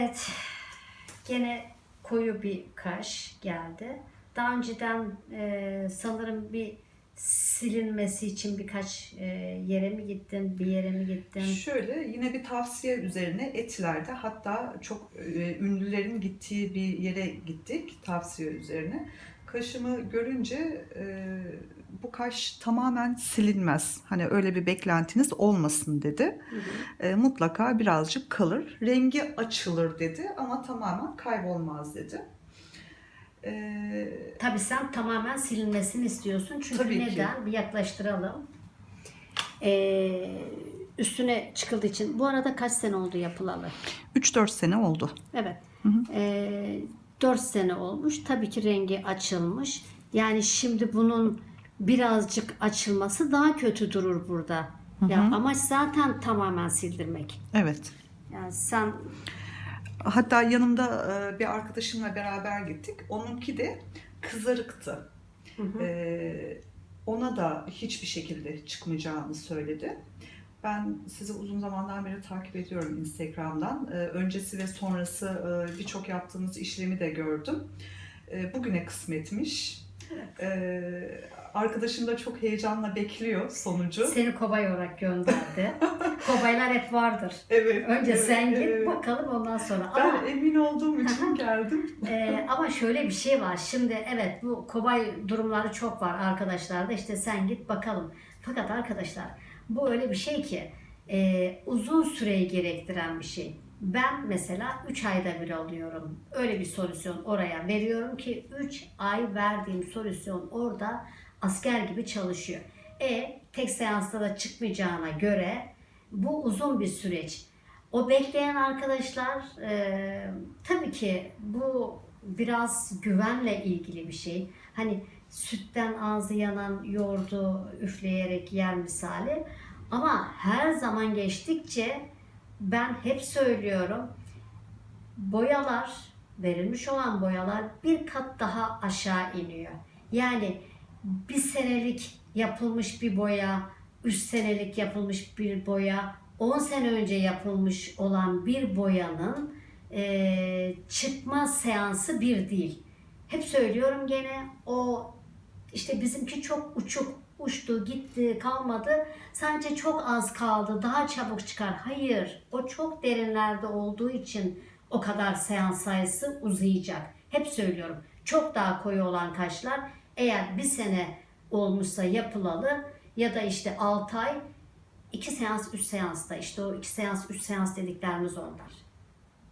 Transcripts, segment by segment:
Evet, gene koyu bir kaş geldi. Daha önceden e, sanırım bir silinmesi için birkaç e, yere mi gittin, bir yere mi gittin? Şöyle yine bir tavsiye üzerine etilerde hatta çok e, ünlülerin gittiği bir yere gittik tavsiye üzerine. Kaşımı görünce e, bu kaş tamamen silinmez. Hani öyle bir beklentiniz olmasın dedi. Hı hı. E, mutlaka birazcık kalır. Rengi açılır dedi ama tamamen kaybolmaz dedi. E, Tabii sen tamamen silinmesini istiyorsun. Çünkü Tabii ki. neden? Bir yaklaştıralım. Ee, üstüne çıkıldığı için. Bu arada kaç sene oldu yapılalı? 3-4 sene oldu. Evet. Hı hı. Ee, 4 sene olmuş. Tabii ki rengi açılmış. Yani şimdi bunun birazcık açılması daha kötü durur burada. Ya amaç zaten tamamen sildirmek. Evet. Yani sen Hatta yanımda e, bir arkadaşımla beraber gittik. Onunki de kızarıktı. Hı hı. E, ona da hiçbir şekilde çıkmayacağını söyledi. Ben sizi uzun zamandan beri takip ediyorum Instagram'dan. E, öncesi ve sonrası birçok yaptığınız işlemi de gördüm. Bugüne kısmetmiş. E, arkadaşım da çok heyecanla bekliyor sonucu. seni kobay olarak gönderdi. Kobaylar hep vardır. Evet. Önce evet, sen git evet. bakalım ondan sonra. Ben Ama emin olduğum için geldim. Ee, ama şöyle bir şey var. Şimdi evet bu kobay durumları çok var arkadaşlarda. İşte sen git bakalım. Fakat arkadaşlar bu öyle bir şey ki e, uzun süreyi gerektiren bir şey. Ben mesela 3 ayda bir alıyorum. Öyle bir solüsyon oraya veriyorum ki 3 ay verdiğim solüsyon orada asker gibi çalışıyor. E tek seansta da çıkmayacağına göre bu uzun bir süreç. O bekleyen arkadaşlar e, tabii ki bu biraz güvenle ilgili bir şey. Hani sütten ağzı yanan yoğurdu üfleyerek yer misali. Ama her zaman geçtikçe ben hep söylüyorum boyalar verilmiş olan boyalar bir kat daha aşağı iniyor. Yani bir senelik yapılmış bir boya, 3 senelik yapılmış bir boya, 10 sene önce yapılmış olan bir boyanın eee, çıkma seansı bir değil. Hep söylüyorum gene o işte bizimki çok uçuk uçtu gitti kalmadı sadece çok az kaldı daha çabuk çıkar. Hayır o çok derinlerde olduğu için o kadar seans sayısı uzayacak. Hep söylüyorum çok daha koyu olan kaşlar eğer bir sene olmuşsa yapılalı ya da işte 6 ay 2 seans 3 seansta işte o 2 seans 3 seans dediklerimiz onlar.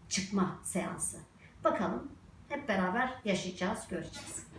Çıkma seansı. Bakalım hep beraber yaşayacağız göreceğiz.